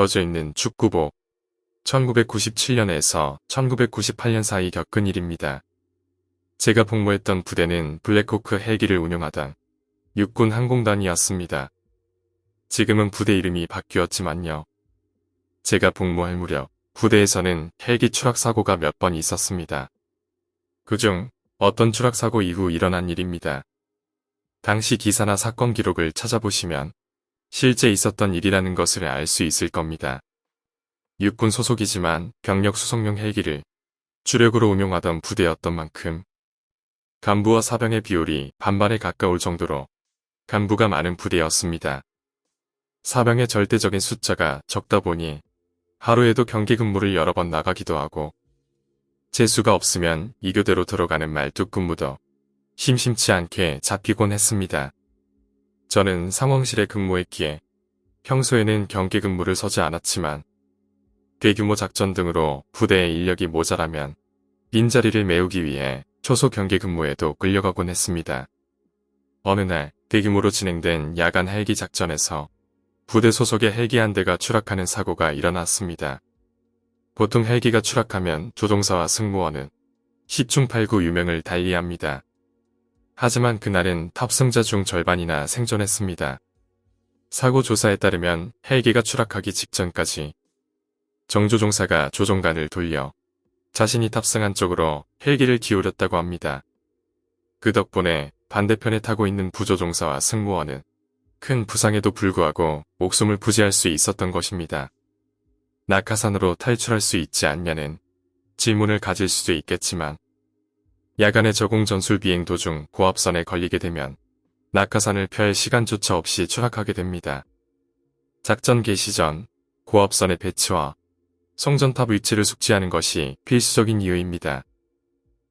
젖어 있는 축구복. 1997년에서 1998년 사이 겪은 일입니다. 제가 복무했던 부대는 블랙호크 헬기를 운영하던 육군 항공단이었습니다. 지금은 부대 이름이 바뀌었지만요. 제가 복무할 무렵 부대에서는 헬기 추락 사고가 몇 번 있었습니다. 그중 어떤 추락 사고 이후 일어난 일입니다. 당시 기사나 사건 기록을 찾아보시면 실제 있었던 일이라는 것을 알 수 있을 겁니다. 육군 소속이지만 병력 수송용 헬기를 주력으로 운용하던 부대였던 만큼 간부와 사병의 비율이 반반에 가까울 정도로 간부가 많은 부대였습니다. 사병의 절대적인 숫자가 적다 보니 하루에도 경기 근무를 여러 번 나가기도 하고 재수가 없으면 이교대로 들어가는 말뚝 근무도 심심치 않게 잡히곤 했습니다. 저는 상황실에 근무했기에 평소에는 경계 근무를 서지 않았지만 대규모 작전 등으로 부대의 인력이 모자라면 빈자리를 메우기 위해 초소 경계 근무에도 끌려가곤 했습니다. 어느 날 대규모로 진행된 야간 헬기 작전에서 부대 소속의 헬기 한 대가 추락하는 사고가 일어났습니다. 보통 헬기가 추락하면 조종사와 승무원은 10중 8구 유명을 달리합니다. 하지만 그날은 탑승자 중 절반이나 생존했습니다. 사고 조사에 따르면 헬기가 추락하기 직전까지 정조종사가 조종관을 돌려 자신이 탑승한 쪽으로 헬기를 기울였다고 합니다. 그 덕분에 반대편에 타고 있는 부조종사와 승무원은 큰 부상에도 불구하고 목숨을 부지할 수 있었던 것입니다. 낙하산으로 탈출할 수 있지 않냐는 질문을 가질 수도 있겠지만 야간의 저공 전술 비행 도중 고압선에 걸리게 되면 낙하산을 펼 시간조차 없이 추락하게 됩니다. 작전 개시 전 고압선의 배치와 송전탑 위치를 숙지하는 것이 필수적인 이유입니다.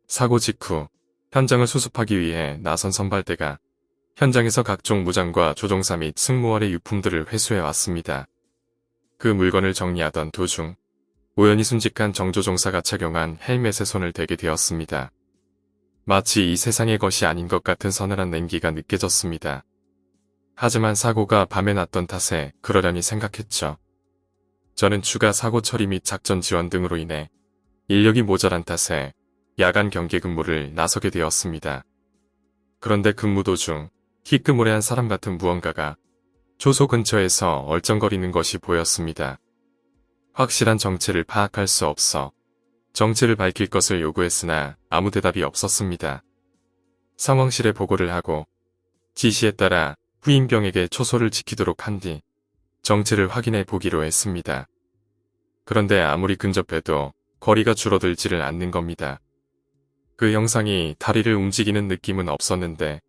사고 직후 현장을 수습하기 위해 나선 선발대가 현장에서 각종 무장과 조종사 및 승무원의 유품들을 회수해 왔습니다. 그 물건을 정리하던 도중 우연히 순직한 정조종사가 착용한 헬멧에 손을 대게 되었습니다. 마치 이 세상의 것이 아닌 것 같은 서늘한 냉기가 느껴졌습니다. 하지만 사고가 밤에 났던 탓에 그러려니 생각했죠. 저는 추가 사고 처리 및 작전 지원 등으로 인해 인력이 모자란 탓에 야간 경계 근무를 나서게 되었습니다. 그런데 근무 도중 희끄모레한 사람 같은 무언가가 초소 근처에서 얼쩡거리는 것이 보였습니다. 확실한 정체를 파악할 수 없어 정체를 밝힐 것을 요구했으나 아무 대답이 없었습니다. 상황실에 보고를 하고 지시에 따라 후임병에게 초소를 지키도록 한 뒤 정체를 확인해 보기로 했습니다. 그런데 아무리 근접해도 거리가 줄어들지를 않는 겁니다. 그 형상이 다리를 움직이는 느낌은 없었는데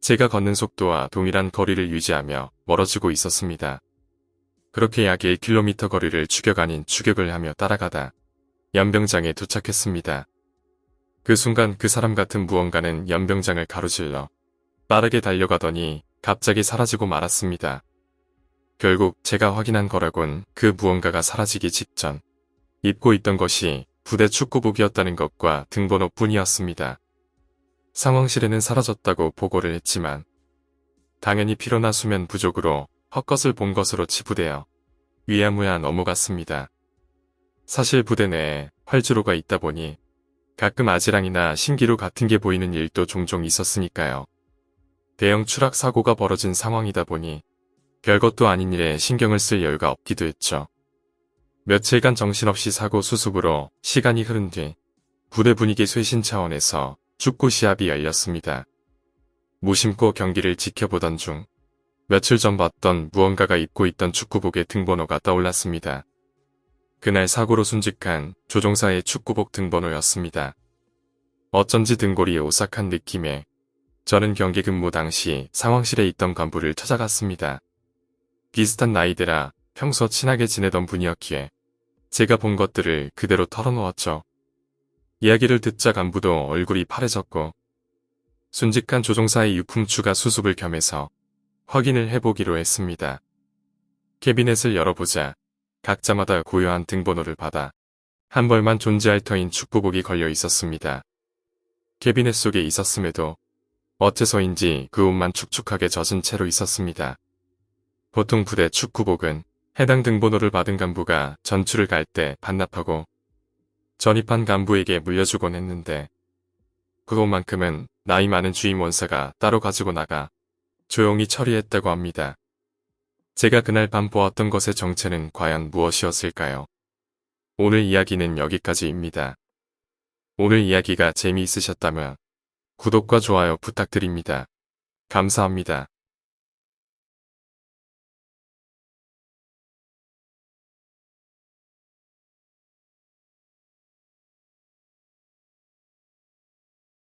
제가 걷는 속도와 동일한 거리를 유지하며 멀어지고 있었습니다. 그렇게 약 1km 거리를 추격 아닌 추격을 하며 따라가다 연병장에 도착했습니다. 그 순간 그 사람 같은 무언가는 연병장을 가로질러 빠르게 달려가더니 갑자기 사라지고 말았습니다. 결국 제가 확인한 거라곤 그 무언가가 사라지기 직전 입고 있던 것이 부대 축구복이었다는 것과 등번호 뿐이었습니다. 상황실에는 사라졌다고 보고를 했지만 당연히 피로나 수면 부족으로 헛것을 본 것으로 치부되어 위야무야 넘어갔습니다. 사실 부대 내에 활주로가 있다 보니 가끔 아지랑이나 신기루 같은 게 보이는 일도 종종 있었으니까요. 대형 추락 사고가 벌어진 상황이다 보니 별것도 아닌 일에 신경을 쓸 여유가 없기도 했죠. 며칠간 정신없이 사고 수습으로 시간이 흐른 뒤 부대 분위기 쇄신 차원에서 축구 시합이 열렸습니다. 무심코 경기를 지켜보던 중 며칠 전 봤던 무언가가 입고 있던 축구복의 등번호가 떠올랐습니다. 그날 사고로 순직한 조종사의 축구복 등번호였습니다. 어쩐지 등골이 오싹한 느낌에 저는 경기 근무 당시 상황실에 있던 간부를 찾아갔습니다. 비슷한 나이대라 평소 친하게 지내던 분이었기에 제가 본 것들을 그대로 털어놓았죠. 이야기를 듣자 간부도 얼굴이 파래졌고 순직한 조종사의 유품 추가 수습을 겸해서 확인을 해보기로 했습니다. 캐비넷을 열어보자 각자마다 고요한 등번호를 받아 한 벌만 존재할 터인 축구복이 걸려 있었습니다. 캐비넷 속에 있었음에도 어째서인지 그 옷만 축축하게 젖은 채로 있었습니다. 보통 부대 축구복은 해당 등번호를 받은 간부가 전출을 갈 때 반납하고 전입한 간부에게 물려주곤 했는데 그것만큼은 나이 많은 주임 원사가 따로 가지고 나가 조용히 처리했다고 합니다. 제가 그날 밤 보았던 것의 정체는 과연 무엇이었을까요? 오늘 이야기는 여기까지입니다. 오늘 이야기가 재미있으셨다면 구독과 좋아요 부탁드립니다. 감사합니다.